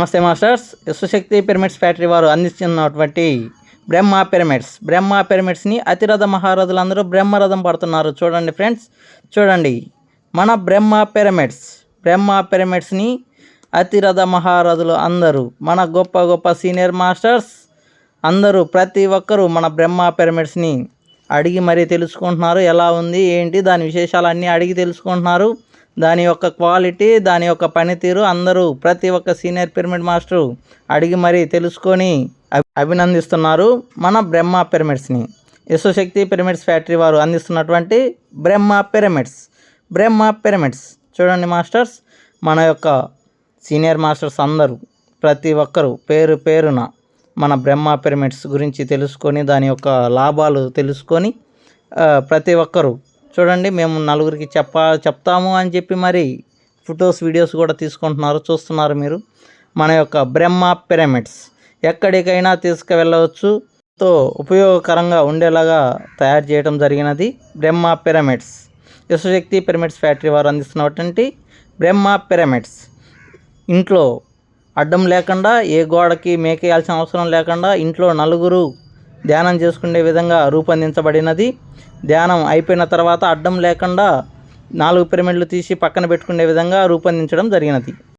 నమస్తే masters విశ్వశక్తి pyramids factory వారు అందిస్తున్నటువంటి బ్రహ్మ పిరమిడ్స్. బ్రహ్మ పిరమిడ్స్ని అతిరథ మహారథులందరూ బ్రహ్మరథం పడుతున్నారు. చూడండి ఫ్రెండ్స్ చూడండి. మన బ్రహ్మ పిరమిడ్స్ బ్రహ్మ పిరమిడ్స్ని అతిరథ మహారథులు అందరూ మన గొప్ప గొప్ప సీనియర్ మాస్టర్స్ అందరూ ప్రతి ఒక్కరూ మన బ్రహ్మ పిరమిడ్స్ని అడిగి మరీ తెలుసుకుంటున్నారు. ఎలా ఉంది ఏంటి దాని విశేషాలు అన్నీ అడిగి తెలుసుకుంటున్నారు. దాని యొక్క క్వాలిటీ దాని యొక్క పనితీరు అందరూ ప్రతి ఒక్క సీనియర్ పిరమిడ్ మాస్టరు అడిగి మరీ తెలుసుకొని అభి- అభినందిస్తున్నారు మన బ్రహ్మ పిరమిడ్స్ని. యశోశక్తి పిరమిడ్స్ ఫ్యాక్టరీ వారు అందిస్తున్నటువంటి బ్రహ్మ పిరమిడ్స్. బ్రహ్మ పిరమిడ్స్. చూడండి మాస్టర్స్ మన యొక్క సీనియర్ మాస్టర్స్ అందరూ ప్రతి ఒక్కరూ పేరు పేరున మన బ్రహ్మ పిరమిడ్స్ గురించి తెలుసుకొని దాని యొక్క లాభాలు తెలుసుకొని ప్రతి ఒక్కరూ చూడండి మేము నలుగురికి చెప్ప చెప్తాము అని చెప్పి మరి ఫొటోస్ వీడియోస్ కూడా తీసుకుంటున్నారు. చూస్తున్నారు మీరు. మన యొక్క బ్రహ్మ పిరమిడ్స్ ఎక్కడికైనా తీసుకువెళ్ళవచ్చు. తో ఉపయోగకరంగా ఉండేలాగా తయారు చేయడం జరిగినది Brahma pyramids. Vishwashakti pyramids factory వారు అందిస్తున్నటువంటి బ్రహ్మ పిరమిడ్స్. ఇంట్లో అడ్డం లేకుండా ఏ గోడకి మేకేయాల్సిన అవసరం లేకుండా ఇంట్లో నలుగురు ధ్యానం చేసుకునే విధంగా రూపొందించబడినది. ధ్యానం అయిపోయిన తర్వాత అడ్డం లేకుండా నాలుగు పిరమిడ్లు తీసి పక్కన పెట్టుకునే విధంగా రూపొందించడం జరిగినది.